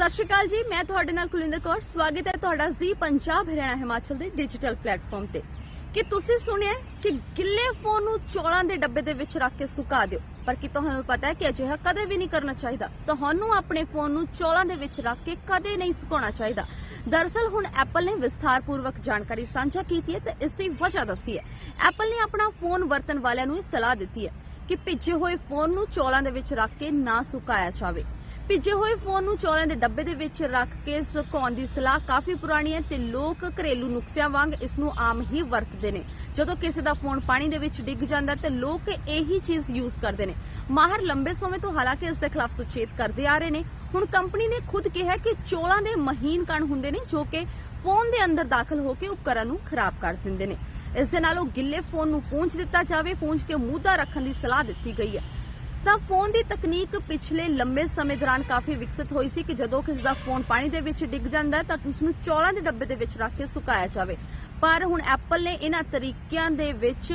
ਸਤਿ ਸ਼੍ਰੀ ਅਕਾਲ ਜੀ, ਮੈਂ ਤੁਹਾਡੇ ਨਾਲ ਕੁਲਿੰਦਰ ਕੌਰ। ਸਵਾਗਤ ਹੈ ਤੁਹਾਡਾ ਜ਼ੀ ਪੰਜਾਬ ਹਰਿਆਣਾ ਹਿਮਾਚਲ ਦੇ ਡਿਜੀਟਲ ਪਲੇਟਫਾਰਮ ਤੇ। ਕਿ ਤੁਸੀਂ ਸੁਣਿਆ ਕਿ ਗਿੱਲੇ ਫੋਨ ਨੂੰ ਚੌਲਾਂ ਦੇ ਡੱਬੇ ਦੇ ਵਿੱਚ ਰੱਖ ਕੇ ਸੁਕਾ ਦਿਓ? ਪਰ ਕੀ ਤੁਹਾਨੂੰ ਪਤਾ ਹੈ ਕਿ ਅਜਿਹਾ ਕਦੇ ਵੀ ਨਹੀਂ ਕਰਨਾ ਚਾਹੀਦਾ? ਤੁਹਾਨੂੰ ਆਪਣੇ ਫੋਨ ਨੂੰ ਚੌਲਾਂ ਦੇ ਵਿੱਚ ਰੱਖ ਕੇ ਕਦੇ ਨਹੀਂ ਸੁਕਾਉਣਾ ਚਾਹੀਦਾ। ਦਰਅਸਲ ਹੁਣ ਐਪਲ ਨੇ ਵਿਸਥਾਰਪੂਰਵਕ ਜਾਣਕਾਰੀ ਸਾਂਝਾ ਕੀਤੀ ਹੈ ਤੇ ਇਸ ਦੀ ਵਜ੍ਹਾ ਦੱਸੀ ਹੈ। ਐਪਲ ਨੇ ਆਪਣਾ ਫੋਨ ਵਰਤਣ ਵਾਲਿਆਂ ਨੂੰ ਇਹ ਸਲਾਹ ਦਿੱਤੀ ਹੈ ਕਿ ਭਿੱਜੇ ਹੋਏ ਫੋਨ ਨੂੰ ਚੌਲਾਂ ਦੇ ਵਿੱਚ ਰੱਖ ਕੇ ਨਾ ਸੁਕਾਇਆ ਜਾਵੇ। ਭਿੱਜੇ ਹੋਏ ਫੋਨ ਨੂੰ ਚੌਲਾਂ ਦੇ ਡੱਬੇ ਦੇ ਵਿੱਚ ਰੱਖ ਕੇ ਸੁਕਾਉਣ ਦੀ ਸਲਾਹ ਕਾਫੀ ਪੁਰਾਣੀ ਹੈ ਤੇ ਲੋਕ ਘਰੇਲੂ ਨੁਕਸਿਆਂ ਵਾਂਗ ਇਸ ਨੂੰ ਆਮ ਹੀ ਵਰਤਦੇ ਨੇ। ਜਦੋਂ ਕਿਸੇ ਦਾ ਫੋਨ ਪਾਣੀ ਦੇ ਵਿੱਚ ਡਿੱਗ ਜਾਂਦਾ ਤੇ ਲੋਕ ਇਹੀ ਚੀਜ਼ ਯੂਜ਼ ਕਰਦੇ ਨੇ। ਮਾਹਰ ਲੰਬੇ ਸਮੇਂ ਤੋਂ ਹਾਲਾਂਕਿ ਇਸ ਦੇ ਖਿਲਾਫ ਸੁਚੇਤ ਕਰਦੇ ਆ ਰਹੇ ਨੇ। ਹੁਣ ਕੰਪਨੀ ਨੇ ਖੁਦ ਕਿਹਾ ਕਿ ਚੋਲਾਂ ਦੇ ਮਹੀਨ ਕਣ ਹੁੰਦੇ ਨੇ ਜੋ ਕਿ ਫੋਨ ਦੇ ਅੰਦਰ ਦਾਖਲ ਹੋ ਕੇ ਉਪਕਰਨ ਨੂੰ ਖਰਾਬ ਕਰ ਦਿੰਦੇ ਨੇ। ਇਸ ਦੇ ਨਾਲ ਉਹ ਗਿੱਲੇ ਫੋਨ ਨੂੰ ਪੂੰਝ ਦਿੱਤਾ ਜਾਵੇ, ਪੂੰਝ ਕੇ ਮੂੰਹ ਰੱਖਣ ਦੀ ਸਲਾਹ ਦਿੱਤੀ ਗਈ ਹੈ। ਤਾਂ ਫੋਨ ਦੀ ਤਕਨੀਕ ਪਿਛਲੇ ਲੰਬੇ ਸਮੇਂ ਦੌਰਾਨ ਕਾਫੀ ਵਿਕਸਿਤ ਹੋਈ ਸੀ ਕਿ ਜਦੋਂ ਕਿਸੇ ਦਾ ਫੋਨ ਪਾਣੀ ਦੇ ਵਿੱਚ ਡਿੱਗ ਜਾਂਦਾ ਹੈ ਤਾਂ ਉਸ ਨੂੰ ਚੌਲਾਂ ਦੇ ਡੱਬੇ ਦੇ ਵਿੱਚ ਰੱਖ ਕੇ ਸੁਕਾਇਆ ਜਾਵੇ। ਪਰ ਹੁਣ ਐਪਲ ਨੇ ਇਹਨਾਂ ਤਰੀਕਿਆਂ ਦੇ ਵਿੱਚ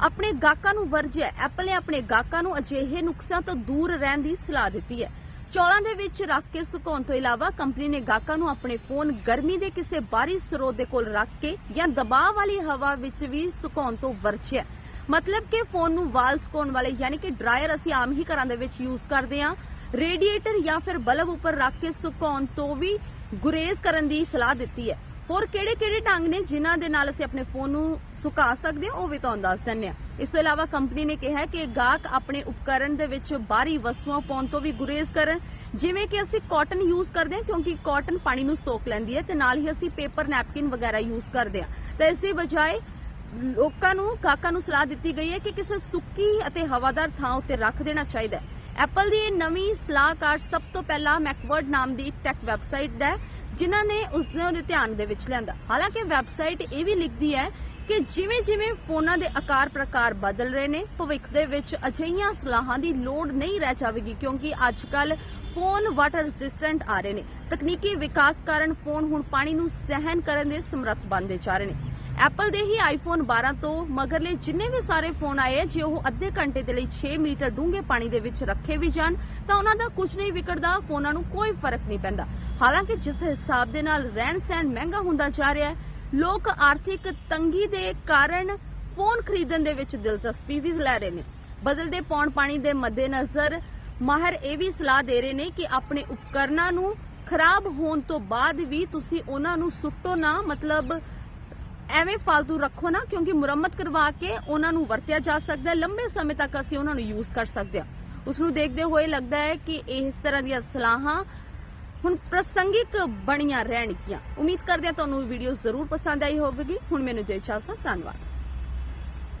ਆਪਣੇ ਗਾਹਕਾਂ ਨੂੰ ਵਰਜਿਆ ਐਪਲ ਨੇ ਆਪਣੇ ਗਾਹਕਾਂ ਨੂੰ ਅਜਿਹੇ ਨੁਕਸਿਆਂ ਤੋਂ ਦੂਰ ਰਹਿਣ ਦੀ ਸਲਾਹ ਦਿੱਤੀ ਹੈ। ਚੌਲਾਂ ਦੇ ਵਿੱਚ ਰੱਖ ਕੇ ਸੁਕਾਉਣ ਤੋਂ ਇਲਾਵਾ ਕੰਪਨੀ ਨੇ ਗਾਹਕਾਂ ਨੂੰ ਆਪਣੇ ਫੋਨ ਗਰਮੀ ਦੇ ਕਿਸੇ ਬਾਹਰੀ ਸਰੋਤ ਦੇ ਕੋਲ ਰੱਖ ਕੇ ਜਾਂ ਦਬਾਅ ਵਾਲੀ ਹਵਾ ਵਿੱਚ ਵੀ ਸੁਕਾਉਣ ਤੋਂ ਵਰਜਿਆ ਮਤਲਬ ਕਿ ਫੋਨ ਨੂੰ ਵਾਲ ਸੁਕਾਉਣ ਵਾਲੇ, ਯਾਨੀ ਕਿ ਡਰਾਇਰ ਅਸੀਂ ਆਮ ਹੀ ਘਰਾਂ ਦੇ ਵਿੱਚ ਯੂਜ਼ ਕਰਦੇ ਹਾਂ। ਰੇਡੀਏਟਰ ਜਾਂ ਫਿਰ ਬਲਬ ਉੱਪਰ ਰੱਖ ਕੇ ਸੁਕਾਉਣ ਤੋਂ ਵੀ ਗੁਰੇਜ਼ ਕਰਨ ਦੀ ਸਲਾਹ ਦਿੱਤੀ ਹੈ। ਹੋਰ ਕਿਹੜੇ-ਕਿਹੜੇ ਢੰਗ ਨੇ ਜਿਨ੍ਹਾਂ ਦੇ ਨਾਲ ਅਸੀਂ ਆਪਣੇ ਫੋਨ ਨੂੰ ਸੁਕਾ ਸਕਦੇ ਹਾਂ, ਉਹ ਵੀ ਤੁਹਾਨੂੰ ਦੱਸ ਦਿੰਨੇ ਆ ਇਸ ਤੋਂ ਇਲਾਵਾ ਕੰਪਨੀ ਨੇ ਕਿਹਾ ਹੈ ਕਿ ਗਾਹਕ ਆਪਣੇ ਉਪਕਰਨ ਦੇ ਵਿੱਚ ਬਾਹਰੀ ਵਸਤੂਆਂ ਪਾਉਣ ਤੋਂ ਵੀ ਗੁਰੇਜ਼ ਕਰਨ, ਜਿਵੇਂ ਕਿ ਅਸੀਂ ਕਾਟਨ ਯੂਜ਼ ਕਰਦੇ ਹਾਂ, ਕਿਉਂਕਿ ਕਾਟਨ ਪਾਣੀ ਨੂੰ ਸੋਖ ਲੈਂਦੀ ਹੈ ਤੇ ਨਾਲ ਹੀ ਅਸੀਂ ਪੇਪਰ ਨੈਪਕਿਨ ਵਗੈਰਾ ਯੂਜ਼ ਕਰਦੇ ਹਾਂ। ਤਾਂ ਇਸ ਦੀ ਬਜਾਏ ਲੋਕਾਂ ਨੂੰ ਗਾਹਕਾਂ ਨੂੰ ਸਲਾਹ ਦਿੱਤੀ ਗਈ ਹੈ ਕਿ ਕਿਸੇ ਸੁੱਕੀ ਅਤੇ ਹਵਾਦਾਰ ਥਾਂ ਉੱਤੇ ਰੱਖ ਦੇਣਾ ਚਾਹੀਦਾ ਹੈ। ਐਪਲ ਦੀ ਨਵੀਂ ਸਲਾਹਕਾਰ ਸਭ ਤੋਂ ਪਹਿਲਾਂ ਮੈਕਵਰਡ ਨਾਮ ਦੀ ਟੈਕ ਵੈਬਸਾਈਟ ਦਾ ਜਿਨ੍ਹਾਂ ਨੇ ਉਸਨੇ ਉਹਦੇ ਧਿਆਨ ਦੇ ਵਿੱਚ ਲਿਆਂਦਾ। ਹਾਲਾਂਕਿ ਵੈਬਸਾਈਟ ਇਹ ਵੀ ਲਿਖਦੀ ਹੈ ਕਿ ਜਿਵੇਂ-ਜਿਵੇਂ ਫੋਨਾਂ ਦੇ ਆਕਾਰ ਪ੍ਰਕਾਰ ਬਦਲ ਰਹੇ ਨੇ, ਭਵਿੱਖ ਦੇ ਵਿੱਚ ਅਜਿਹੀਆਂ ਸਲਾਹਾਂ ਦੀ ਲੋੜ ਨਹੀਂ ਰਹਿ ਜਾਵੇਗੀ, ਕਿਉਂਕਿ ਅੱਜ-ਕੱਲ ਫੋਨ ਵਾਟਰ ਰੈਜ਼ਿਸਟੈਂਟ ਆ ਰਹੇ ਨੇ। ਤਕਨੀਕੀ ਵਿਕਾਸ ਕਾਰਨ ਫੋਨ ਹੁਣ ਪਾਣੀ ਨੂੰ ਸਹਿਣ ਕਰਨ ਦੇ ਸਮਰੱਥ ਬਣਦੇ ਜਾ ਰਹੇ ਨੇ। ਐਪਲ ਦੇ ਹੀ ਆਈਫੋਨ 12 ਤੋਂ ਮਗਰਲੇ ਜਿੰਨੇ ਵੀ ਸਾਰੇ ਫੋਨ ਆਏ ਜੇ ਉਹ ਅੱਧੇ ਘੰਟੇ ਦੇ ਲਈ 6 ਮੀਟਰ ਡੂੰਘੇ ਪਾਣੀ ਦੇ ਵਿੱਚ ਰੱਖੇ ਵੀ ਜਾਣ, ਤਾਂ ਉਹਨਾਂ ਦਾ ਕੁਝ ਨਹੀਂ ਵਿਗੜਦਾ ਫੋਨਾਂ ਨੂੰ ਕੋਈ ਫ਼ਰਕ ਨਹੀਂ ਪੈਂਦਾ। ਹਾਲਾਂਕਿ ਜਿਸ ਹਿਸਾਬ ਦੇ ਨਾਲ ਰਹਿਣ ਸਹਿਣ ਮਹਿੰਗਾ ਹੁੰਦਾ ਜਾ ਰਿਹਾ ਹੈ, ਲੋਕ ਆਰਥਿਕ ਤੰਗੀ ਦੇ ਕਾਰਨ ਫੋਨ ਖਰੀਦਣ ਦੇ ਵਿੱਚ ਦਿਲਚਸਪੀ ਵੀ ਲੈ ਰਹੇ ਨੇ। ਬਦਲਦੇ ਪੌਣ ਪਾਣੀ ਦੇ ਮੱਦੇਨਜ਼ਰ ਮਾਹਰ ਇਹ ਵੀ ਸਲਾਹ ਦੇ ਰਹੇ ਨੇ ਕਿ ਆਪਣੇ ਉਪਕਰਨਾਂ ਨੂੰ ਖਰਾਬ ਹੋਣ ਤੋਂ ਬਾਅਦ ਵੀ ਤੁਸੀਂ ਉਹਨਾਂ ਨੂੰ ਸੁੱਟੋ ਨਾ, ਮਤਲਬ ਐਵੇਂ ਫालतू ਰੱਖੋ ਨਾ, ਕਿਉਂਕਿ ਮੁਰੰਮਤ ਕਰਵਾ ਕੇ ਉਹਨਾਂ ਨੂੰ ਵਰਤਿਆ ਜਾ ਸਕਦਾ ਹੈ। ਲੰਬੇ ਸਮੇਂ ਤੱਕ ਅਸੀਂ ਉਹਨਾਂ ਨੂੰ ਯੂਜ਼ ਕਰ ਸਕਦੇ ਹਾਂ। ਉਸ ਨੂੰ ਦੇਖਦੇ ਹੋਏ ਲੱਗਦਾ ਹੈ ਕਿ ਇਸ ਤਰ੍ਹਾਂ ਦੀਆਂ ਸਲਾਹਾਂ ਹੁਣ ਪ੍ਰਸੰਗਿਕ ਬਣੀਆਂ ਰਹਿਣਗੀਆਂ। ਉਮੀਦ ਕਰਦੇ ਹਾਂ ਤੁਹਾਨੂੰ ਵੀਡੀਓ ਜ਼ਰੂਰ ਪਸੰਦ ਆਈ ਹੋਵੇਗੀ। ਹੁਣ ਮੈਨੂੰ ਦੇ ਇਜਾਜ਼ਤ ਧੰਨਵਾਦ।